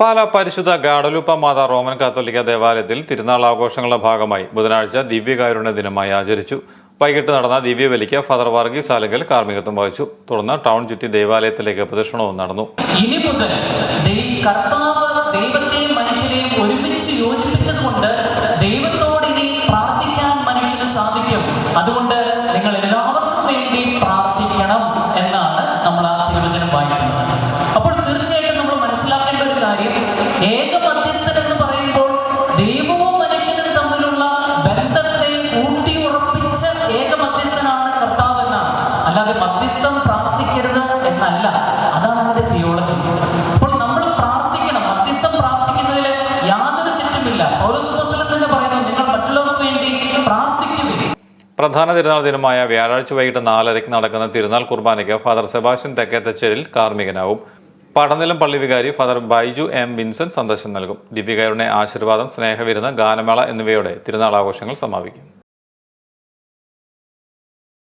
പാല പരിശുദ്ധ ഗാഡലൂപ്പ മാതാ റോമൻ കാത്തോലിക്ക ദേവാലയത്തിൽ തിരുനാൾ ആഘോഷങ്ങളുടെ ഭാഗമായി ബുധനാഴ്ച ദിവ്യകാരുണ്യ ദിനമായി ആചരിച്ചു. വൈകിട്ട് നടന്ന ദിവ്യബലിക്ക് ഫാദർ വർഗീസ് ആലങ്കൽ കാർമ്മികത്വം വഹിച്ചു. തുടർന്ന് ടൗൺ ചുറ്റി ദേവാലയത്തിലേക്ക് പ്രദക്ഷിണവും നടന്നു. ഇനി മുതൽ ദൈവത്തെയും ഒരുമിച്ച് യോജിപ്പിച്ചതുകൊണ്ട് ദൈവത്തോട് ഇനി പ്രാർത്ഥിക്കാൻ മനുഷ്യന് സാധിക്കും. അതുകൊണ്ട് നിങ്ങൾ എല്ലാവർക്കും വേണ്ടി എന്ന് പറയുമ്പോൾ ദൈവവും മനുഷ്യനും തമ്മിലുള്ള ബന്ധത്തെ കർത്താവ് എന്നാണ്. അല്ലാതെ മധ്യസ്ഥം പ്രാർത്ഥിക്കരുത് എന്നല്ല. അതാണ് നമ്മുടെ തിയോളജി അപ്പോൾ നമ്മൾ പ്രാർത്ഥിക്കണം. മധ്യസ്ഥം പ്രാർത്ഥിക്കുന്നതിൽ യാതൊരു തെറ്റുമില്ല. പ്രധാന തിരുനാൾ ദിനമായ വ്യാഴാഴ്ച വൈകിട്ട് നാലരയ്ക്ക് നടക്കുന്ന തിരുനാൾ കുർബാനയ്ക്ക് ഫാദർ സെബാസ്റ്റ്യൻ തെക്കേത്തച്ചേരിൽ കാർമ്മികനാവും. പടനിലം പള്ളി വികാരി ഫാദർ ബൈജു എം വിൻസെന്റ് സന്ദർശനം നൽകും. ദിവ്യകാരുടെ ആശീർവാദം സ്നേഹവിരുന്ന് ഗാനമേള എന്നിവയോടെ തിരുനാൾ ആഘോഷങ്ങൾ സമാപിക്കും.